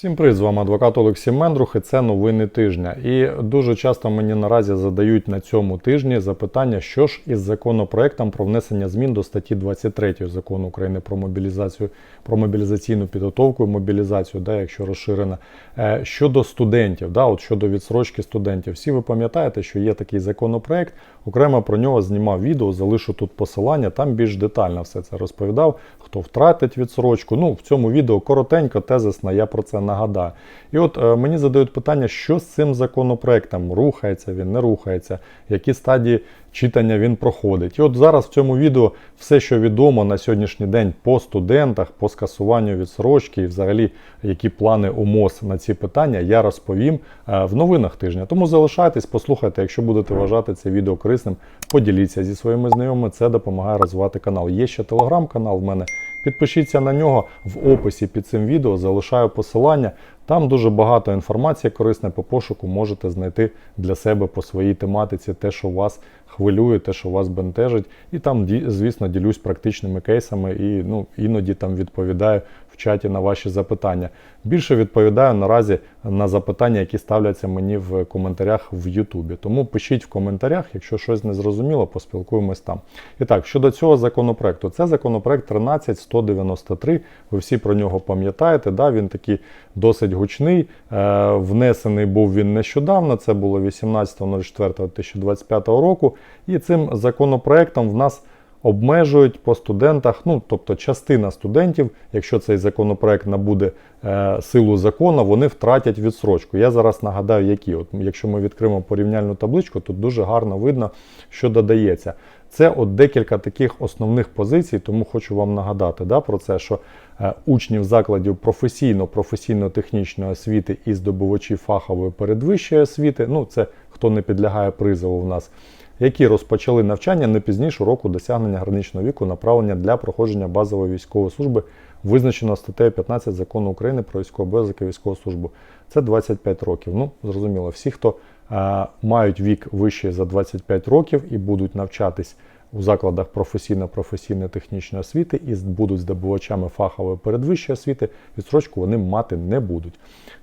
Всім привіт, з вами адвокат Олексій Мендрух і це новини тижня. І дуже часто мені наразі задають на цьому тижні запитання, що ж із законопроектом про внесення змін до статті 23 закону України про мобілізацію, про мобілізаційну підготовку і мобілізацію, да, якщо розширена, Е, щодо студентів, да, от щодо відсрочки студентів. Всі ви пам'ятаєте, що є такий законопроект, окремо про нього знімав відео, залишу тут посилання, там більш детально все це розповідав, хто втратить відсрочку. Ну, в цьому відео коротенько, тезисно, я про це нагадаю. І от е, мені задають питання, що з цим законопроектом, рухається він, не рухається, які стадії читання він проходить. І от зараз в цьому відео все, що відомо на сьогоднішній день по студентах, по скасуванню відсрочки і взагалі які плани у МОЗ на ці питання, я розповім е, в новинах тижня. Тому залишайтесь, послухайте, якщо будете вважати це відео корисним, поділіться зі своїми знайомими. Це допомагає розвивати канал. Є ще телеграм-канал в мене. Підпишіться на нього в описі під цим відео, залишаю посилання. Там дуже багато інформації корисне по пошуку можете знайти для себе по своїй тематиці, те, що вас хвилює, те, що вас бентежить. І там, звісно, ділюсь практичними кейсами і ну, іноді там відповідаю чаті на ваші запитання. Більше відповідаю наразі на запитання, які ставляться мені в коментарях в Ютубі. Тому пишіть в коментарях, якщо щось не зрозуміло, поспілкуємось там. І так, щодо цього законопроекту, це законопроект 13193. Ви всі про нього пам'ятаєте. Да? Він такий досить гучний. Е, внесений був він нещодавно. Це було 18.04.2025 року. І цим законопроектом в нас обмежують по студентах, ну тобто частина студентів, якщо цей законопроект набуде е, силу закону, вони втратять відсрочку. Я зараз нагадаю, які. От, якщо ми відкриємо порівняльну табличку, тут дуже гарно видно, що додається. Це от декілька таких основних позицій, тому хочу вам нагадати да, про це, що е, учнів закладів професійно-професійно-технічної освіти і здобувачів фахової передвищої освіти, ну це хто не підлягає призову в нас, які розпочали навчання не пізніше року досягнення граничного віку направлення для проходження базової військової служби, визначено статтею 15 закону України про військовий обов'язок і військову службу. Це 25 років. Ну, зрозуміло, всі, хто е, мають вік вищий за 25 років і будуть навчатись у закладах професійно-професійної технічної освіти і будуть здобувачами фахової передвищої освіти, відстрочку вони мати не будуть.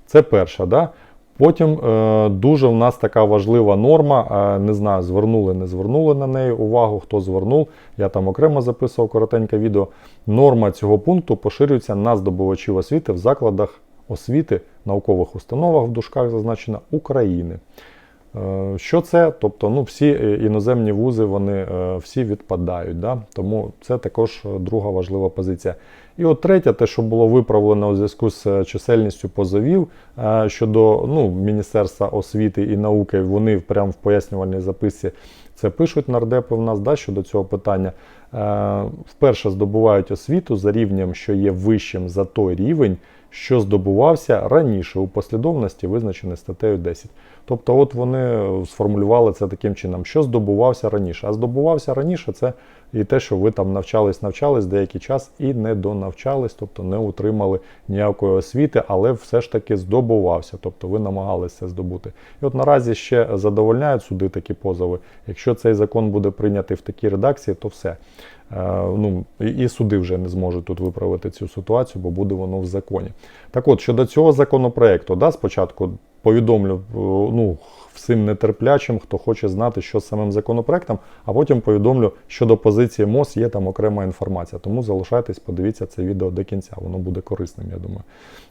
Це перша. Да? Потім е, дуже в нас така важлива норма. Е, не знаю, звернули, не звернули на неї увагу, хто звернув. Я там окремо записував коротеньке відео. Норма цього пункту поширюється на здобувачів освіти в закладах освіти, наукових установах в дужках зазначено України. Е, Що це? Тобто, ну, всі е, іноземні вузи вони е, всі відпадають. Да? Тому це також друга важлива позиція. І от третє, те, що було виправлено у зв'язку з чисельністю позовів щодо ну, Міністерства освіти і науки, вони прямо в пояснювальній записці це пишуть нардепи в нас да, щодо цього питання. Вперше здобувають освіту за рівнем, що є вищим за той рівень, що здобувався раніше у послідовності, визначений статтею 10. Тобто, от вони сформулювали це таким чином, що здобувався раніше. А здобувався раніше це і те, що ви там навчались, навчались деякий час і не донавчались, тобто не отримали ніякої освіти, але все ж таки здобувався, тобто ви намагалися здобути. І от наразі ще задовольняють суди такі позови. Якщо цей закон буде прийнятий в такій редакції, то все. Е, ну, і суди вже не зможуть тут виправити цю ситуацію, бо буде воно в законі. Так от, щодо цього законопроекту, да, спочатку повідомлю е, ну, всім нетерплячим, хто хоче знати, що з самим законопроектом, а потім повідомлю щодо позиції МОЗ, є там окрема інформація. Тому залишайтесь, подивіться це відео до кінця, воно буде корисним, я думаю.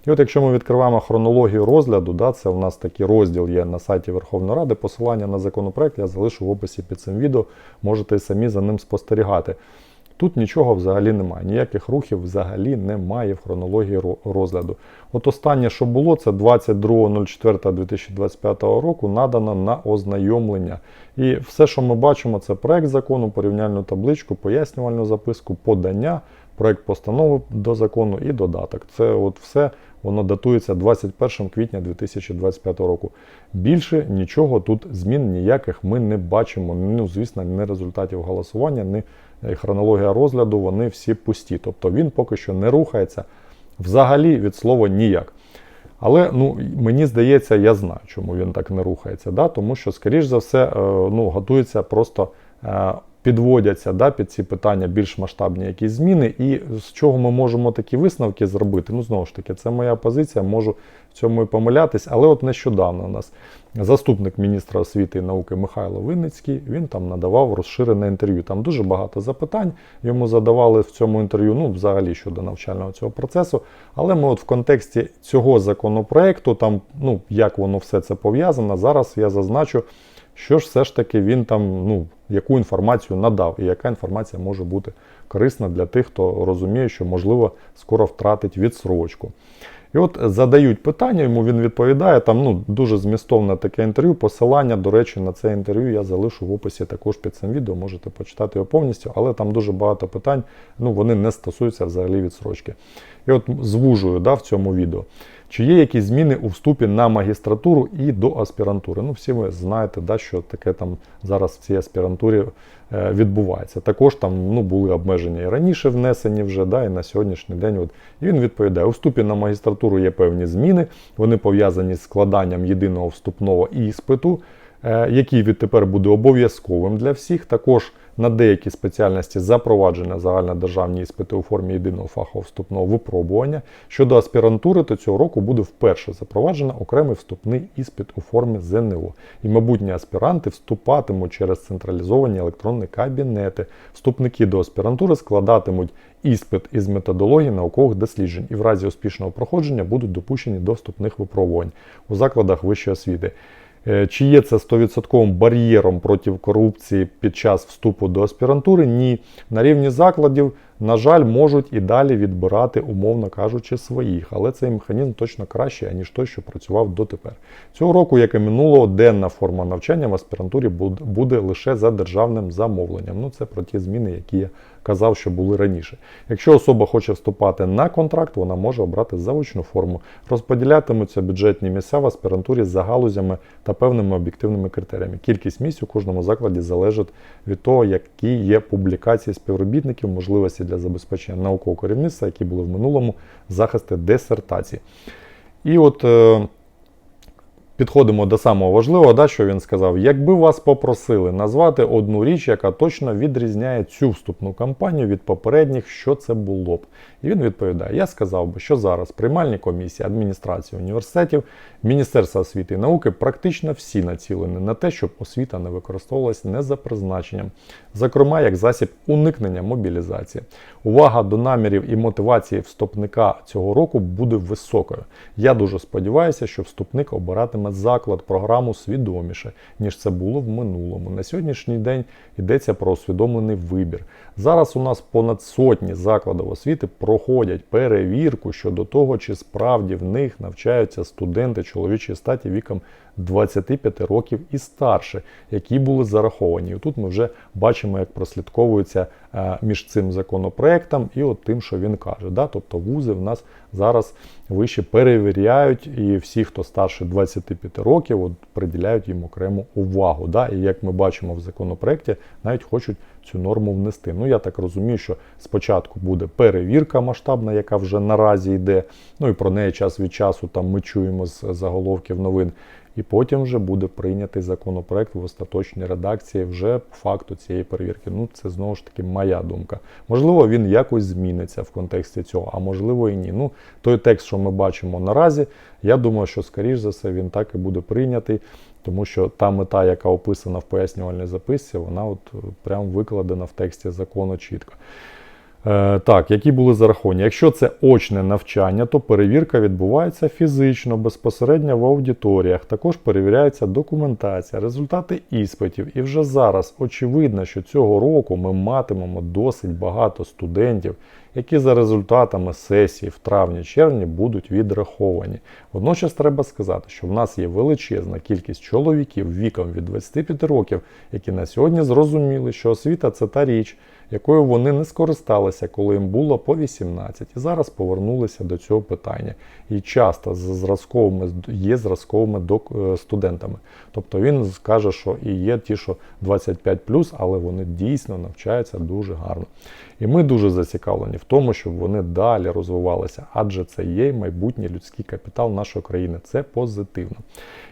І от якщо ми відкриваємо хронологію розгляду, да, це у нас такий розділ є на сайті Верховної Ради, посилання на законопроект я залишу в описі під цим відео, можете самі за ним спостерігати. Тут нічого взагалі немає, ніяких рухів взагалі немає в хронології розгляду. От останнє, що було, це 22.04.2025 року надано на ознайомлення. І все, що ми бачимо, це проект закону, порівняльну табличку, пояснювальну записку, подання, проект постанови до закону і додаток. Це от все воно датується 21 квітня 2025 року. Більше нічого тут змін ніяких ми не бачимо. Ну, звісно, не результатів голосування, ні хронологія розгляду, вони всі пусті. Тобто він поки що не рухається взагалі від слова ніяк. Але ну, мені здається, я знаю, чому він так не рухається. Да? Тому що, скоріш за все, е, ну, готується просто е, підводяться да, під ці питання більш масштабні якісь зміни, і з чого ми можемо такі висновки зробити. Ну, знову ж таки, це моя позиція, можу в цьому і помилятись. Але от нещодавно у нас заступник міністра освіти і науки Михайло Винницький, він там надавав розширене інтерв'ю. Там дуже багато запитань йому задавали в цьому інтерв'ю, ну, взагалі щодо навчального цього процесу. Але ми от в контексті цього законопроекту, там, ну, як воно все це пов'язано, зараз я зазначу, що ж все ж таки він там, ну, яку інформацію надав, і яка інформація може бути корисна для тих, хто розуміє, що можливо скоро втратить відсрочку. І от задають питання, йому він відповідає. Там ну, дуже змістовне таке інтерв'ю. Посилання, до речі, на це інтерв'ю я залишу в описі також під цим відео. Можете почитати його повністю, але там дуже багато питань, ну вони не стосуються взагалі відсрочки. І от звужую да, в цьому відео. Чи є якісь зміни у вступі на магістратуру і до аспірантури? Ну, всі ви знаєте, да, що таке там зараз в цій аспірантурі е, відбувається. Також там ну, були обмеження і раніше внесені вже, да, і на сьогоднішній день. От. І він відповідає: у вступі на магістратуру є певні зміни, вони пов'язані з складанням єдиного вступного іспиту, який відтепер буде обов'язковим для всіх. Також на деякі спеціальності запровадження загальнодержавні іспити у формі єдиного фахового вступного випробування. Щодо аспірантури, то цього року буде вперше запроваджено окремий вступний іспит у формі ЗНО. І майбутні аспіранти вступатимуть через централізовані електронні кабінети. Вступники до аспірантури складатимуть іспит із методології наукових досліджень і в разі успішного проходження будуть допущені до вступних випробувань у закладах вищої освіти. Е, Чи є це 100% бар'єром проти корупції під час вступу до аспірантури? Ні. На рівні закладів, на жаль, можуть і далі відбирати, умовно кажучи, своїх, але цей механізм точно кращий, аніж той, що працював дотепер. Цього року, як і минулого, денна форма навчання в аспірантурі буде- лише за державним замовленням. Ну, це про ті зміни, які я казав, що були раніше. Якщо особа хоче вступати на контракт, вона може обрати заочну форму. Розподілятимуться бюджетні місця в аспірантурі за галузями та певними об'єктивними критеріями. Кількість місць у кожному закладі залежить від того, які є публікації співробітників, можливості для забезпечення наукового керівництва, які були в минулому, захисти дисертації. І от. Підходимо до самого важливого, да, що він сказав. Якби вас попросили назвати одну річ, яка точно відрізняє цю вступну кампанію від попередніх, що це було б? І він відповідає: Я сказав би, що зараз приймальні комісії адміністрації університетів, Міністерства освіти і науки практично всі націлені на те, щоб освіта не використовувалась не за призначенням, зокрема як засіб уникнення мобілізації. Увага до намірів і мотивації вступника цього року буде високою. Я дуже сподіваюся, що вступник обиратиме заклад, програму свідоміше, ніж це було в минулому. На сьогоднішній день йдеться про усвідомлений вибір. Зараз у нас понад сотні закладів освіти проходять перевірку щодо того, чи справді в них навчаються студенти чоловічої статі віком 25 років і старше, які були зараховані. І тут ми вже бачимо, як прослідковується е, між цим законопроектом і от тим, що він каже. Да? Тобто вузи в нас зараз вище перевіряють, і всі, хто старше 25 років, от, приділяють їм окрему увагу. Да? І як ми бачимо в законопроекті, навіть хочуть цю норму внести. Ну я так розумію, що спочатку буде перевірка масштабна, яка вже наразі йде. Ну і про неї час від часу там ми чуємо з заголовків новин. І потім вже буде прийнятий законопроект в остаточній редакції вже по факту цієї перевірки. Ну, це знову ж таки моя думка. Можливо, він якось зміниться в контексті цього, а можливо і ні. Ну, той текст, що ми бачимо наразі, я думаю, що скоріш за все він так і буде прийнятий. Тому що та мета, яка описана в пояснювальній записці, вона от е, прям викладена в тексті закону чітко. Е, Так, які були зараховані? Якщо це очне навчання, то перевірка відбувається фізично, безпосередньо в аудиторіях. Також перевіряється документація, результати іспитів. І вже зараз очевидно, що цього року ми матимемо досить багато студентів, які за результатами сесії в травні-червні будуть відраховані. Водночас треба сказати, що в нас є величезна кількість чоловіків віком від 25 років, які на сьогодні зрозуміли, що освіта це та річ, якою вони не скористалися, коли їм було по 18, і зараз повернулися до цього питання. І часто з зразковими є зразковими е, студентами. Тобто він скаже, що і є ті, що 25 але вони дійсно навчаються дуже гарно. І ми дуже зацікавлені в тому, щоб вони далі розвивалися, адже це є майбутній людський капітал нашої країни. Це позитивно.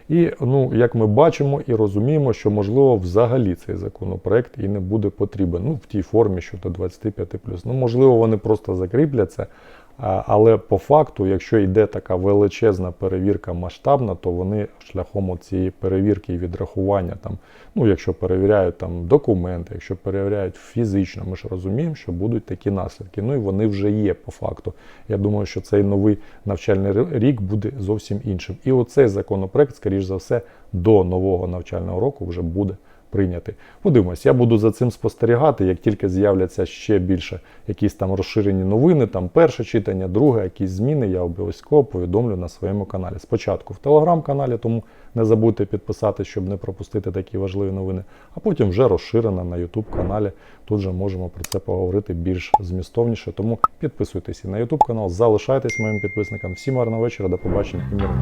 І ну, як ми бачимо і розуміємо, що можливо взагалі цей законопроект і не буде потрібен ну, в тій формі, що до 25 Ну, можливо, вони просто закріпляться. Але по факту, якщо йде така величезна перевірка масштабна, то вони шляхом цієї перевірки і відрахування, там, ну якщо перевіряють там документи, якщо перевіряють фізично, ми ж розуміємо, що будуть такі наслідки. Ну і вони вже є по факту. Я думаю, що цей новий навчальний рік буде зовсім іншим. І оцей законопроект, скоріш за все, до нового навчального року вже буде прийняти. Подивимось, я буду за цим спостерігати, як тільки з'являться ще більше якісь там розширені новини, там перше читання, друге, якісь зміни, я обов'язково повідомлю на своєму каналі. Спочатку в телеграм-каналі, тому не забудьте підписатися, щоб не пропустити такі важливі новини, а потім вже розширена на YouTube каналі. Тут же можемо про це поговорити більш змістовніше. Тому підписуйтесь і на YouTube канал, залишайтесь моїм підписникам. Всім гарного вечора, до побачення і миру.